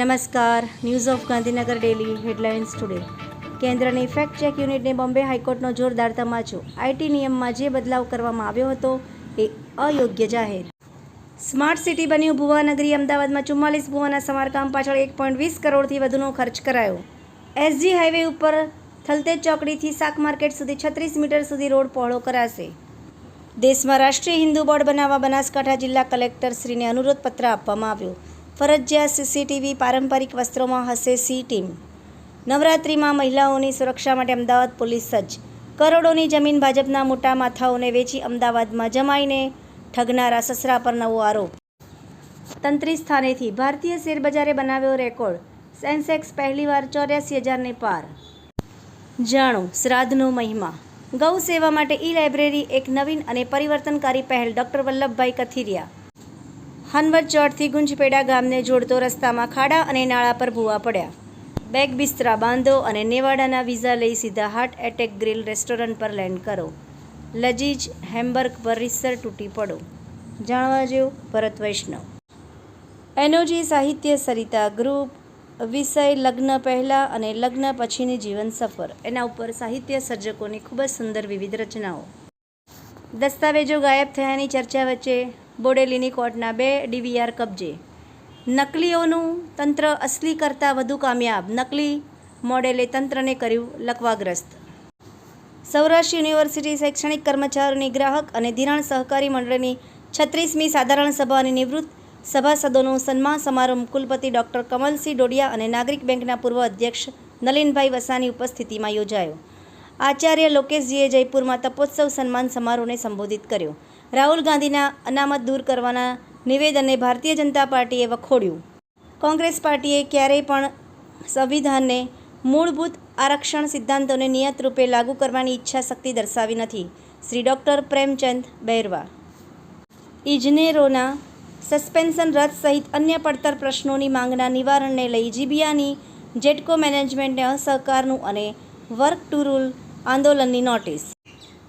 નમસ્કાર. News of Gandhinagar daily headlines today કેન્દ્રની fact check યુનિટને બોમ્બે હાઈકોર્ટનો જોરદાર તમાચો. આઈટી નિયમમાં જે બદલાવ કરવામાં આવ્યો હતો એ અયોગ્ય જાહેર. સ્માર્ટ સિટી બન્યું ભુવાનગરી, અમદાવાદમાં ચુમ્માલીસ ભુવાના સમારકામ પાછળ એક પોઈન્ટ વીસ કરોડથી વધુનો ખર્ચ કરાયો. એસજી હાઈવે ઉપર થલતેજ ચોકડીથી શાક માર્કેટ સુધી છત્રીસ મીટર સુધી રોડ પહોળો કરાશે. દેશમાં રાષ્ટ્રીય હિન્દુ બોર્ડ બનાવવા બનાસકાંઠા જિલ્લા કલેક્ટરશ્રીને અનુરોધ પત્ર આપવામાં આવ્યો. ફરજિયાત સીસીટીવી પારંપરિક વસ્ત્રોમાં હશે સી ટીમ. નવરાત્રિમાં મહિલાઓની સુરક્ષા માટે અમદાવાદ પોલીસ સજ્જ. કરોડોની જમીન ભાજપના મોટા માથાઓને વેચી અમદાવાદમાં જમાઈને ઠગનારા સસરા પર નવો આરોપ. તંત્રી સ્થાનેથી ભારતીય શેરબજારે બનાવ્યો રેકોર્ડ. સેન્સેક્સ પહેલીવાર ચોર્યાસી હજારને પાર. જાણો, શ્રાદ્ધનો મહિમા. ગૌ સેવા માટે ઈ લાઇબ્રેરી એક નવીન અને પરિવર્તનકારી પહેલ ડૉક્ટર વલ્લભભાઈ કથિરિયા. હનવત ચોટથી ગુંજપેડા ગામને જોડતો રસ્તામાં ખાડા અને નાળા પર ભૂવા પડ્યા. બેગ બિસ્તરા બાંધો અને નેવાડાના વિઝા લઈ સીધા હાર્ટ એટેક ગ્રીલ રેસ્ટોરન્ટ પર લેન્ડ કરો. લજીજ, હેમ્બર્ગ પર રીસર તૂટી પડો. જાણવા જેવું, ભરત વૈષ્ણવ. એનોજી સાહિત્ય સરિતા ગ્રુપ, વિષય લગ્ન પહેલાં અને લગ્ન પછીની જીવન સફર. એના ઉપર સાહિત્ય સર્જકોની ખૂબ જ સુંદર વિવિધ રચનાઓ. દસ્તાવેજો ગાયબ થયાની ચર્ચા વચ્ચે બોડેલીની કોર્ટના બે ડીવીઆર કબજે. નકલીઓનું તંત્ર અસલી કરતાં વધુ કામયાબ. નકલી મોડેલે તંત્રને કર્યું લકવાગ્રસ્ત. સૌરાષ્ટ્ર યુનિવર્સિટી શૈક્ષણિક કર્મચારીઓની ગ્રાહક અને ધિરાણ સહકારી મંડળની છત્રીસમી સાધારણ સભાની નિવૃત્ત સભાસદોનું સન્માન સમારંભ કુલપતિ ડૉક્ટર કમલસિંહ ડોડિયા અને નાગરિક બેંકના પૂર્વ અધ્યક્ષ નલિનભાઈ વસાની ઉપસ્થિતિમાં યોજાયો. આચાર્ય લોકેશજીએ જયપુરમાં તપોત્સવ સન્માન સમારોહને સંબોધિત કર્યો. રાહુલ ગાંધીના અનામત દૂર કરવાના નિવેદનને ભારતીય જનતા પાર્ટીએ વખોડ્યું. કોંગ્રેસ પાર્ટીએ ક્યારેય પણ સંવિધાનને મૂળભૂત આરક્ષણ સિદ્ધાંતોને નિયત રૂપે લાગુ કરવાની ઈચ્છા શક્તિ દર્શાવી નથી, શ્રી ડૉક્ટર પ્રેમચંદ બૈરવા. ઇજનેરોના સસ્પેન્શન રદ સહિત અન્ય પડતર પ્રશ્નોની માંગના નિવારણને લઈ જીબીયાની જેટકો મેનેજમેન્ટને અસહકારનું અને વર્ક ટુ રૂલ આંદોલનની નોટિસ.